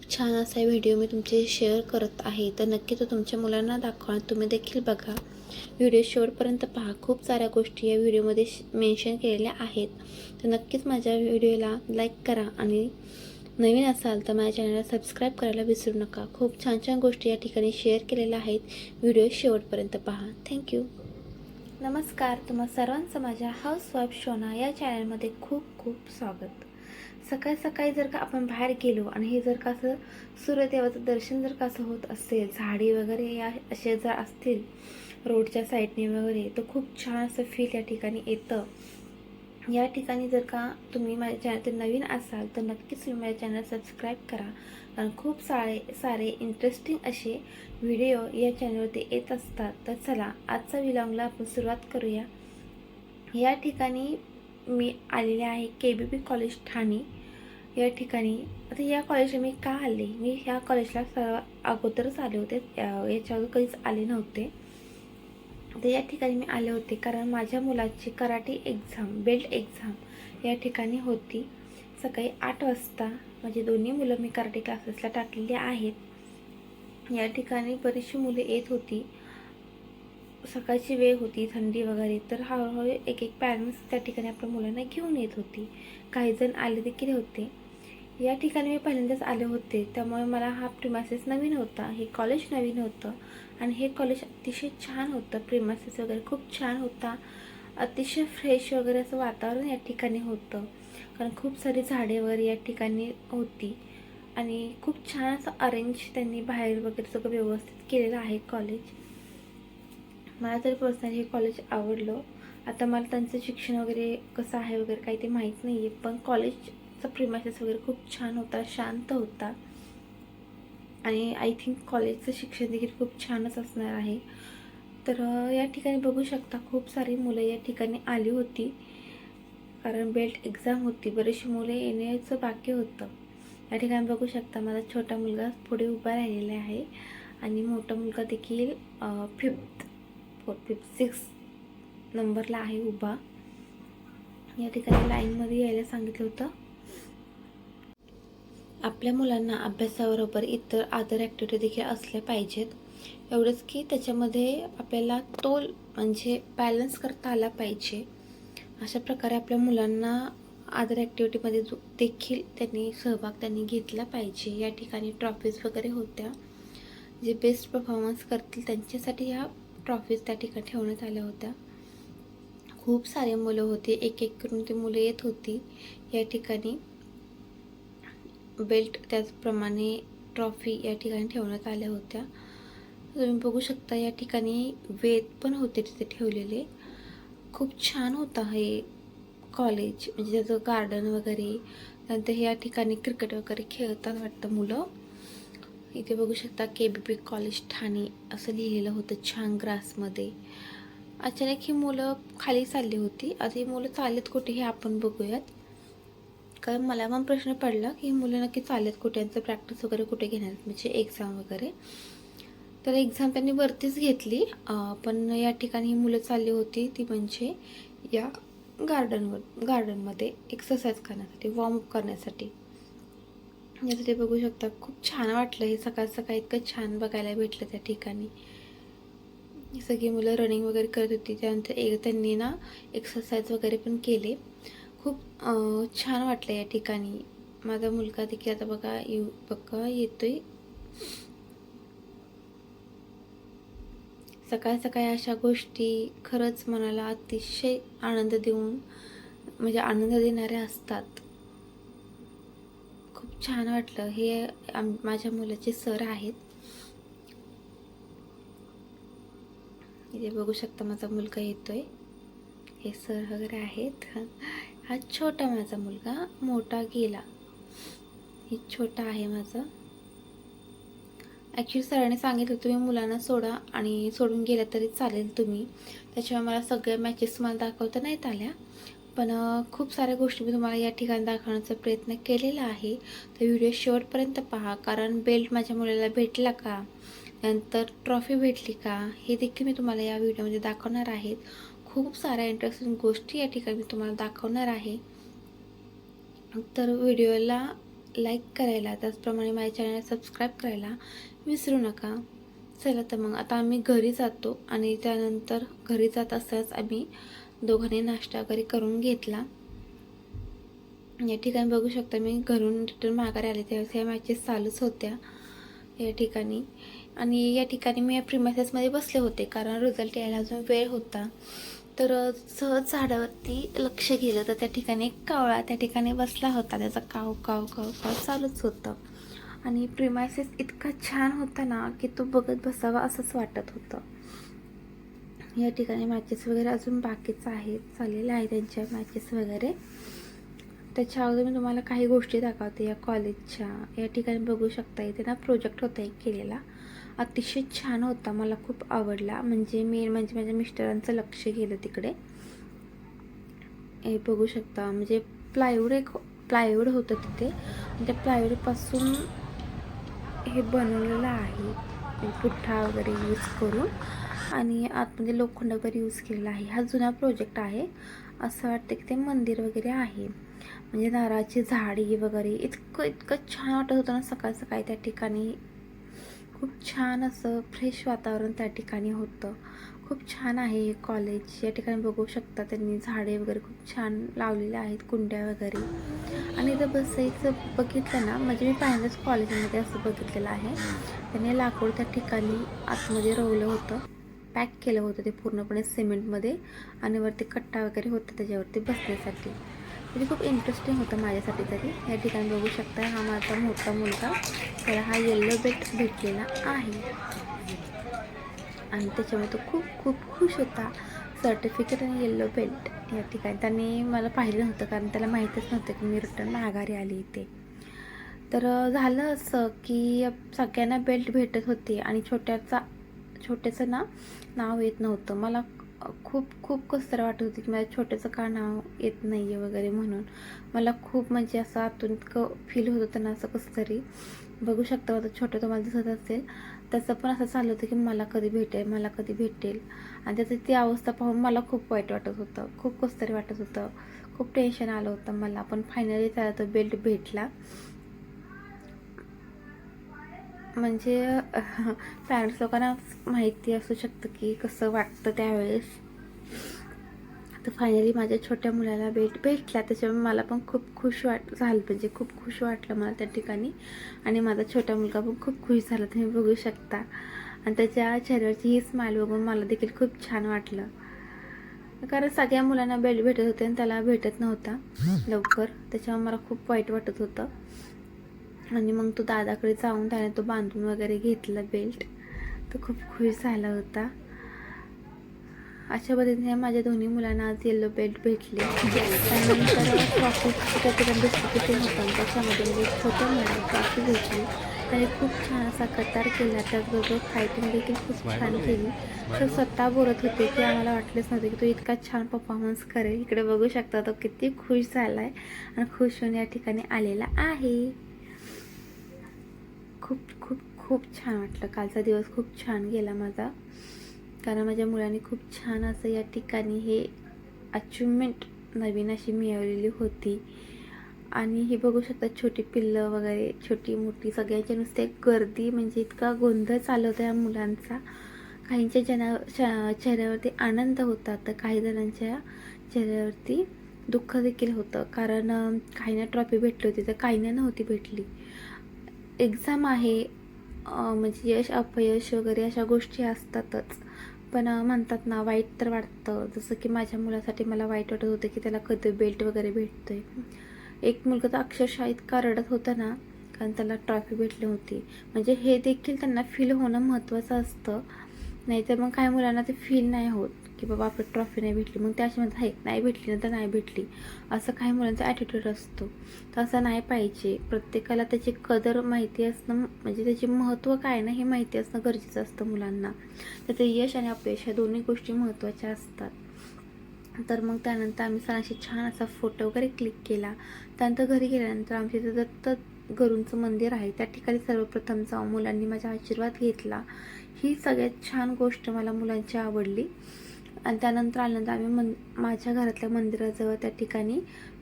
खूप छान असा व्हिडिओ मी तुमचे शेअर करत आहे. तर नक्की तो तुमच्या मुलांना दाखवा. तुम्ही देखील बघा. व्हिडिओ शेवटपर्यंत पहा. खूप साऱ्या गोष्टी या व्हिडिओमध्ये मेन्शन केलेल्या आहेत. तर नक्कीच माझ्या व्हिडिओला लाईक करा. आणि नवीन असाल तर माझ्या चॅनलला सबस्क्राईब करायला विसरू नका. खूप छान छान गोष्टी या ठिकाणी शेअर केलेल्या आहेत. व्हिडिओ शेवटपर्यंत पहा. थँक्यू नमस्कार. तुम्हा सर्वांचं माझ्या हाऊस वाईफ शोना या चॅनलमध्ये खूप खूप स्वागत. सकाळी सकाळी जर का आपण बाहेर गेलो आणि हे जर का असं सूर्यदेवाचं दर्शन जर का असं होत असेल झाडी वगैरे या असे जर असतील रोडच्या साईडने वगैरे तर खूप छान असं फील या ठिकाणी येतं. या ठिकाणी जर का तुम्ही माझ्या चॅनल नवीन असाल तर नक्कीच तुम्ही माझ्या चॅनल सबस्क्राईब करा. कारण खूप सारे सारे इंटरेस्टिंग असे व्हिडिओ या चॅनलवरती येत असतात. तर चला आजचा विलॉंगला आपण सुरुवात करूया. या ठिकाणी मी आलेले आहे K B P college Thane. या ठिकाणी आता या कॉलेजला मी का आले? मी ह्या कॉलेजला सर्व अगोदरच आले होते. याच्यावर कधीच आले नव्हते. तर या ठिकाणी मी आले होते कारण माझ्या मुलाची कराटे एक्झाम बेल्ट एक्झाम या ठिकाणी होती. सकाळी आठ वाजता माझी दोन्ही मुलं मी कराटे क्लासेसला टाकलेली आहेत. या ठिकाणी बरीचशी मुले येत होती. सकाळची वेळ होती थंडी वगैरे. तर हळूहळू एक एक पॅरेंट्स त्या ठिकाणी आपल्या मुलांना घेऊन येत होती. काही जण आले देखील होते. या ठिकाणी मी पहिल्यांदाच आले होते त्यामुळे मला हा प्रिमासेस नवीन होता हे कॉलेज नवीन होतं आणि हे कॉलेज अतिशय छान होतं. प्रिमासेस वगैरे खूप छान होता. अतिशय फ्रेश वगैरे असं वातावरण या ठिकाणी होतं. कारण खूप सारी झाडे वगैरे या ठिकाणी होती. आणि खूप छान असं अरेंज त्यांनी बाहेर वगैरे सगळं व्यवस्थित केलेलं आहे कॉलेज मला तरी पर्सनली हे कॉलेज आवडलं. आता मला त्यांचं शिक्षण वगैरे कसं आहे वगैरे काही ते माहीत नाही आहे पण कॉलेज कॉलेजचा प्रिमायसेस वगैरे खूप छान होता शांत होता. आणि आय थिंक कॉलेजचं शिक्षण देखील खूप छानच असणार आहे. तर या ठिकाणी बघू शकता खूप सारी मुलं या ठिकाणी आली होती. कारण बेल्ट एक्झाम होती बरीचशी मुले येण्याचं बाकी होतं. या ठिकाणी बघू शकता माझा छोटा मुलगा पुढे उभा राहिलेला आहे. आणि मोठा मुलगा देखील फिफ्थ फोर फिफ्थ सिक्स नंबरला आहे उभा. या ठिकाणी लाईनमध्ये यायला सांगितलं होतं. आपल्या मुलांना अभ्यासाबरोबर इतर आदर ॲक्टिव्हिटी देखील असल्या पाहिजेत. एवढंच की त्याच्यामध्ये आपल्याला तोल म्हणजे बॅलन्स करता आला पाहिजे. अशा प्रकारे आपल्या मुलांना आदर ॲक्टिव्हिटीमध्ये जो- देखील त्यांनी सहभाग त्यांनी घेतला पाहिजे. या ठिकाणी ट्रॉफीज वगैरे होत्या. जे बेस्ट परफॉर्मन्स करतील त्यांच्यासाठी ह्या ट्रॉफीज त्या ठिकाणी ठेवण्यात आल्या होत्या. खूप सारे मुलं होते. एक एक करून ती मुलं येत होती. या ठिकाणी बेल्ट त्याचप्रमाणे ट्रॉफी या ठिकाणी ठेवण्यात आल्या होत्या. तुम्ही बघू शकता या ठिकाणी वेद पण होते तिथे ठेवलेले. खूप छान होता हे कॉलेज म्हणजे त्याचं गार्डन वगैरे. नंतर हे या ठिकाणी क्रिकेट वगैरे खेळतात वाटतं मुलं. इथे बघू शकता K B P college Thane असं लिहिलेलं होतं छान ग्रासमध्ये अचानक ही मुलं खाली चालली होती. आता ही मुलं चालत कुठे हे आपण बघूयात. कारण मला पण प्रश्न पडला की ही मुलं नक्की चालत कुठे यांचं प्रॅक्टिस वगैरे कुठे घेणार म्हणजे एक्झाम वगैरे. तर एक्झाम त्यांनी वरतीच घेतली पण या ठिकाणी ही मुलं चालली होती ती म्हणजे या गार्डनवर गार्डनमध्ये एक्सरसाइज करण्यासाठी वॉर्मअप करण्यासाठी. म्हणजे यासाठी बघू शकता खूप छान वाटलं हे सकाळ सकाळ इतकं छान बघायला भेटलं त्या ठिकाणी. सगळी मुलं रनिंग वगैरे करत होती त्यानंतर एक त्यांनी ना एक्सरसाइज वगैरे पण केले. खूप छान वाटलं या ठिकाणी. माझा मुलगा देखील आता बघा येऊ बघा येतोय. सकाळ सकाळी अशा गोष्टी खरंच मनाला अतिशय आनंद देऊन म्हणजे आनंद देणाऱ्या असतात. खूप छान वाटलं. हे आम माझ्या मुलाचे सर आहेत. इथे बघू शकता माझा मुलगा येतोय. हे सर वगैरे आहेत. हा छोटा माझा मुलगा मोठा गेला. हे छोटा आहे माझं. ॲक्च्युली सरांनी सांगितलं तुम्ही मुलांना सोडा आणि सोडून गेला तरी चालेल तुम्ही. त्याच्यामुळे मला सगळ्या मॅचेस तुम्हाला दाखवता नाहीत आल्या. पण खूप साऱ्या गोष्टी मी तुम्हाला या ठिकाणी दाखवण्याचा प्रयत्न केलेला आहे. तर व्हिडिओ शेवटपर्यंत पहा कारण बेल्ट माझ्या मुलाला भेटला का? नंतर ट्रॉफी भेटली का? हे देखील मी तुम्हाला या व्हिडिओमध्ये दाखवणार आहेत खूप साऱ्या इंटरेस्टिंग गोष्टी या ठिकाणी मी तुम्हाला दाखवणार आहे. तर व्हिडिओला लाईक करायला त्याचप्रमाणे माझ्या चॅनलला सबस्क्राईब करायला विसरू नका. चला तर मग आता आम्ही घरी जातो आणि त्यानंतर घरी जात असताच आम्ही दोघांनी नाश्ता वगैरे करून घेतला. या ठिकाणी बघू शकता मी घरून रिटर्न माघारी आले त्यावेळेस या मॅचेस चालूच होत्या या ठिकाणी. आणि या ठिकाणी मी या प्रिमासेसमध्ये बसले होते कारण रिझल्ट यायला अजून वेळ होता. तर सहज झाडावरती लक्ष गेलं तर त्या ठिकाणी एक कावळा त्या ठिकाणी बसला होता. त्याचा काव काव काव काव चालूच होतं. आणि प्रिमायसेस इतका छान होता ना की तो बघत बसावा असंच वाटत होतं. या ठिकाणी मॅचेस वगैरे अजून बाकीच आहेत चाललेले आहे त्यांच्या मॅचेस वगैरे. त्याच्या अगोदर मी तुम्हाला काही गोष्टी दाखवते या कॉलेजच्या या ठिकाणी बघू शकता इथे ना प्रोजेक्ट होता एक केलेला. अतिशय छान होता. मला खूप आवडला. म्हणजे मेन म्हणजे माझ्या मिस्टरांचं लक्ष गेलं तिकडे. हे बघू शकता. म्हणजे प्लायवूड एक प्लायवूड होतं तिथे. त्या प्लायवूडपासून हे बनवलेलं आहे. पुठ्ठा वगैरे यूज करून. आणि आतमध्ये लोखंड वगैरे यूज केलेला आहे. हा जुना प्रोजेक्ट आहे. असं वाटतं की ते मंदिर वगैरे आहे. म्हणजे नारळाची झाडी वगैरे. इतकं इतकं छान वाटत होतं ना सकाळ सकाळी त्या ठिकाणी. खूप छान असं फ्रेश वातावरण त्या ठिकाणी होतं. खूप छान आहे हे कॉलेज या ठिकाणी बघू शकता त्यांनी झाडे वगैरे खूप छान लावलेले आहेत कुंड्या वगैरे. आणि इथं बसायचं बघितलं ना म्हणजे मी पहिल्यांदाच कॉलेजमध्ये असं बघितलेलं आहे. त्याने लाकूड त्या ठिकाणी आतमध्ये रोवलं होतं. पॅक केलं होतं ते पूर्णपणे सिमेंटमध्ये आणि वरती कट्टा वगैरे होता त्याच्यावरती बसण्यासाठी. म्हणजे खूप इंटरेस्टिंग होतं माझ्यासाठी तरी. या ठिकाणी बघू शकता हा माझा मोठा मुलगा. त्याला हा येल्लो बेल्ट भेटलेला आहे. आणि त्याच्यामुळे तो खूप खूप खुश होता. सर्टिफिकेट आणि येल्लो बेल्ट या ठिकाणी. त्याने मला पाहिलं नव्हतं कारण त्याला माहीतच नव्हतं की मी रिटर्न माघारी आली इथे. तर झालं असं की सगळ्यांना बेल्ट भेटत होते आणि छोट्याचा छोट्याचं ना नाव येत नव्हतं. मला खूप खूप कसर वाटत होती की माझ्या छोट्याचं का नाव येत नाही आहे वगैरे म्हणून. मला खूप म्हणजे असं आतून इतकं फील होत होतं ना असं कसं तरी बघू शकता माझं छोटं तुम्हाला दिसत असेल. त्याचं पण असं चाललं होतं की मला कधी भेटेल मला कधी भेटेल. आणि त्याचं ती अवस्था पाहून मला खूप वाईट वाटत होतं. खूप कसं तरी वाटत होतं. खूप टेन्शन आलं होतं मला. पण फायनली त्याला तो बेल्ट भेटला. म्हणजे पॅरेंट्स लोकांना माहिती असू शकतं की कसं वाटतं त्यावेळेस. तर फायनली माझ्या छोट्या मुलाला भेट भेटला त्याच्यामुळे मला पण खूप खुश वाट झालं म्हणजे खूप खुश वाटलं मला त्या ठिकाणी. आणि माझा छोटा मुलगा पण खूप खुश झाला तुम्ही बघू शकता. आणि त्याच्या चेहऱ्यावरची ही स्माईल बघून मला देखील खूप छान वाटलं. कारण सगळ्या मुलांना बेल्ट भेटत होते आणि त्याला भेटत नव्हता लवकर. त्याच्यामुळे मला खूप वाईट वाटत होतं. आणि मग तो दादाकडे जाऊन त्याने तो बांधून वगैरे घेतला बेल्ट. तो खूप खुश झाला होता. अशा पद्धतीने माझ्या दोन्ही मुलांना आज येल्लो बेल्ट भेटले. त्यानंतर ट्रॉफी त्या ठिकाणी डिस्ट्रीब्युशन होतं त्याच्यामध्ये म्हणजे छोट्या मुलांना ट्रॉफी भेटली. त्याने खूप छान असा कतार केला. त्याचबरोबर फायटिंग देखील खूप छान केली. तर स्वतः बोलत होते की आम्हाला वाटलेच नव्हते की तो इतका छान परफॉर्मन्स करेल. इकडे बघू शकता तो किती खुश झाला आहे आणि खुश होऊन या ठिकाणी आलेला आहे. खूप खूप खूप छान वाटलं. कालचा दिवस खूप छान गेला माझा. कारण माझ्या मुलांनी खूप छान असं या ठिकाणी हे अचिव्हमेंट नवीन अशी मिळवलेली होती. आणि हे बघू शकता छोटी पिल्लं वगैरे छोटी मोठी सगळ्यांच्या नुसते गर्दी म्हणजे इतका गोंधळ चालू होता या मुलांचा. काहींच्या जना चेहऱ्यावरती आनंद होता तर काही जणांच्या चेहऱ्यावरती दुःख देखील होतं. कारण काहींना ट्रॉफी भेटली होती तर काहींना नव्हती भेटली. एक्झाम आहे म्हणजे यश अपयश वगैरे अशा गोष्टी असतातच. पण म्हणतात ना वाईट तर वाटतं. जसं की माझ्या मुलासाठी मला वाईट वाटत होतं की त्याला कधी बेल्ट वगैरे भेटतो आहे एक मुलगा तर अक्षरशः इतका रडत होता ना कारण त्याला ट्रॉफी भेटली होती. म्हणजे हे देखील त्यांना फील होणं महत्त्वाचं असतं. नाहीतर मग काही मुलांना ते फील नाही होत. की बाबा आपली ट्रॉफी नाही भेटली. मग त्याशी म्हणतात आहे नाही भेटली ना तर नाही भेटली. असं काही मुलांचा ॲटिट्यूड असतो. तर असं नाही पाहिजे. प्रत्येकाला त्याची कदर माहिती असणं म्हणजे त्याचे महत्त्व काय ना हे माहिती असणं गरजेचं असतं मुलांना. तर ते यश आणि अपयश ह्या दोन्ही गोष्टी महत्त्वाच्या असतात. तर मग त्यानंतर आम्ही सरांशी छान असा फोटो वगैरे क्लिक केला. त्यानंतर घरी गेल्यानंतर आमच्या इथं दत्त गरुंचं मंदिर आहे. त्या ठिकाणी सर्वप्रथम जाऊन मुलांनी माझा आशीर्वाद घेतला. ही सगळ्यात छान गोष्ट मला मुलांची आवडली. आणि त्यानंतर आल्यानंतर आम्ही मन माझ्या घरातल्या मंदिराजवळ त्या ठिकाणी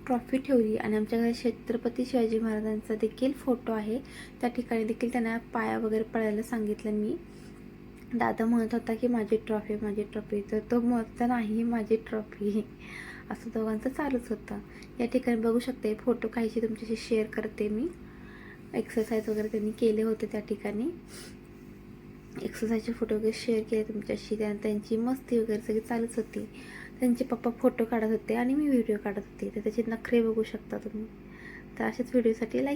ट्रॉफी ठेवली. आणि आमच्या घरात छत्रपती शिवाजी महाराजांचा देखील फोटो आहे. त्या ठिकाणी देखील त्यांना पाया वगैरे पडायला सांगितलं मी. दादा म्हणत होता की माझी ट्रॉफी माझी ट्रॉफी तर तो म्हणत नाही माझी ट्रॉफी असं दोघांचं चालूच होतं. या ठिकाणी बघू शकते फोटो काहीशी तुमच्याशी शेअर करते मी. एक्सरसाइज वगैरे त्यांनी केले होते त्या ठिकाणी. एक्सरसाइजचे फोटो वगैरे शेअर केले तुमच्याशी. त्या त्यांची मस्ती वगैरे सगळी चालूच होती. त्यांचे पप्पा फोटो काढत होते आणि मी व्हिडिओ काढत होते. तर त्याचे नखरे बघू शकता तुम्ही. तर अशाच व्हिडिओसाठी लाईक